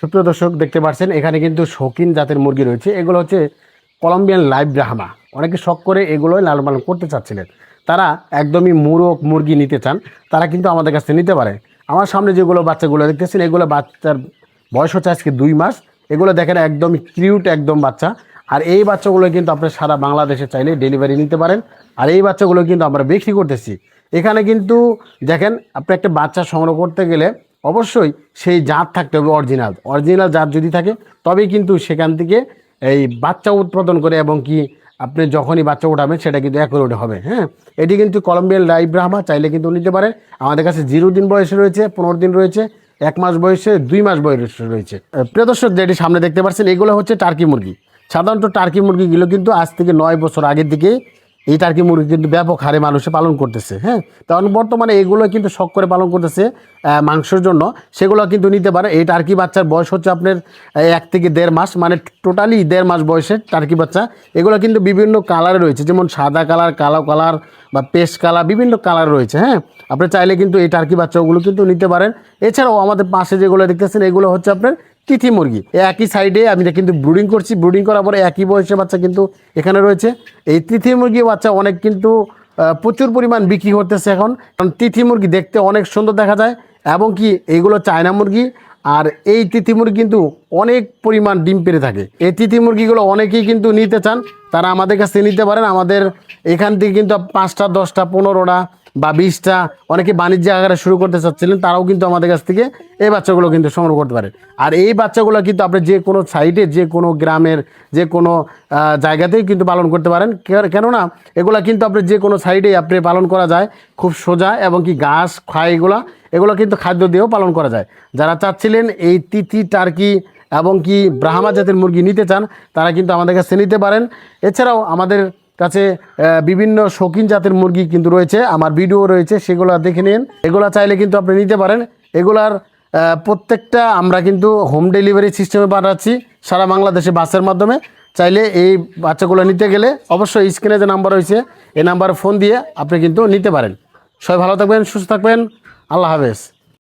সুপ্রিয় দর্শক, দেখতে পাচ্ছেন এখানে কিন্তু শৌখিন জাতের মুরগি রয়েছে। এগুলো হচ্ছে কলম্বিয়ান লাইভ ব্রাহ্মা অনেকে শখ করে এগুলোই লালন পালন করতে চাচ্ছিলেন। তারা একদমই মুরগ মুরগি নিতে চান, তারা কিন্তু আমাদের কাছ থেকে নিতে পারে। আমার সামনে যেগুলো বাচ্চাগুলো দেখতেছেন, এগুলো বাচ্চার বয়স হচ্ছে আজকে দুই মাস। এগুলো দেখেন একদম কিউট একদম বাচ্চা। আর এই বাচ্চাগুলো কিন্তু আপনার সারা বাংলাদেশে চাইলে ডেলিভারি নিতে পারেন। আর এই বাচ্চাগুলো কিন্তু আমরা বিক্রি করতেছি। এখানে কিন্তু দেখেন, আপনি একটা বাচ্চা সংগ্রহ করতে গেলে অবশ্যই সেই জাত থাকতে হবে অরিজিনাল অরিজিনাল জাত যদি থাকে, তবেই কিন্তু সেখান থেকে এই বাচ্চা উৎপাদন করে এবং কি আপনি যখনই বাচ্চা উঠাবেন, সেটা কিন্তু অ্যাকুরেট হবে হ্যাঁ? এটি কিন্তু কলম্বিয়ান লাইভ ব্রাহ্মা চাইলে কিন্তু নিতে পারে। আমাদের কাছে জিরো দিন বয়সে রয়েছে, পনেরো দিন রয়েছে, এক মাস বয়সে, দুই মাস বয়সে রয়েছে। প্রিয় দর্শক যেটি সামনে দেখতে পাচ্ছেন, এগুলো হচ্ছে টার্কি মুরগি। সাধারণত টার্কি মুরগিগুলো কিন্তু আজ থেকে নয় বছর আগের দিকে এই টার্কি মুরগি কিন্তু ব্যাপক হারে মানুষে পালন করতেছে হ্যাঁ? কারণ বর্তমানে এগুলো কিন্তু শখ করে পালন করতেছে মাংসের জন্য। সেগুলো কিন্তু নিতে পারে। এই টার্কি বাচ্চার বয়স হচ্ছে আপনার এক থেকে দেড় মাস মানে টোটালি দেড় মাস বয়সের টার্কি বাচ্চা। এগুলো কিন্তু বিভিন্ন কালারে রয়েছে, যেমন সাদা কালার, কালো কালার বা পেস্ট কালার, বিভিন্ন কালার রয়েছে হ্যাঁ? আপনি চাইলে কিন্তু এই টার্কি বাচ্চাগুলো কিন্তু নিতে পারেন। এছাড়াও আমাদের পাশে যেগুলো দেখতেছেন, এগুলো হচ্ছে আপনার তিথি মুরগি। একই সাইডে আমি কিন্তু ব্রুডিং করছি ব্রুডিং করার পরে একই বয়সের বাচ্চা কিন্তু এখানে রয়েছে। এই তিথি মুরগি বাচ্চা অনেক কিন্তু প্রচুর পরিমাণ বিক্রি করতেছে এখন। কারণ তিথি মুরগি দেখতে অনেক সুন্দর দেখা যায়, এবং কি এইগুলো চায়না মুরগি, আর এই তিথি মুরগি কিন্তু অনেক পরিমাণ ডিম পেড়ে থাকে। এই তিথি মুরগিগুলো অনেকেই কিন্তু নিতে চান, তারা আমাদের কাছ নিতে পারেন। আমাদের এখান থেকে কিন্তু পাঁচটা, দশটা, পনেরোটা বা বিশটা অনেকে বাণিজ্য আকারে শুরু করতে চাচ্ছিলেন, তারাও কিন্তু আমাদের কাছ থেকে এই বাচ্চাগুলো কিন্তু সংগ্রহ করতে পারে। আর এই বাচ্চাগুলো কিন্তু আপনি যে কোনো সাইডে যে কোনো গ্রামের, যে কোনো জায়গাতেই কিন্তু পালন করতে পারেন। কেননা এগুলো কিন্তু আপনি যে কোনো সাইডে আপনি পালন করা যায়, খুব সোজা এবং কি ঘাস, খায় এগুলো এগুলো কিন্তু খাদ্য দিয়েও পালন করা যায়। যারা চাচ্ছিলেন এই তিথি টার্কি এবং কি ব্রাহ্মা জাতের মুরগি নিতে চান, তারা কিন্তু আমাদের কাছে নিতে পারেন। এছাড়াও আমাদের কাছে বিভিন্ন শৌখিন জাতের মুরগি কিন্তু রয়েছে। আমার ভিডিও রয়েছে, সেগুলো দেখে নিন। এগুলো চাইলে কিন্তু আপনি নিতে পারেন। এগুলার প্রত্যেকটা আমরা কিন্তু হোম ডেলিভারি সিস্টেমে পাঠাচ্ছি সারা বাংলাদেশে বাসের মাধ্যমে। চাইলে এই বাচ্চাগুলো নিতে গেলে অবশ্যই স্ক্রিনে যে নাম্বার রয়েছে, এই নাম্বারে ফোন দিয়ে আপনি কিন্তু নিতে পারেন। সবাই ভালো থাকবেন, সুস্থ থাকবেন। আল্লাহ হাফেজ।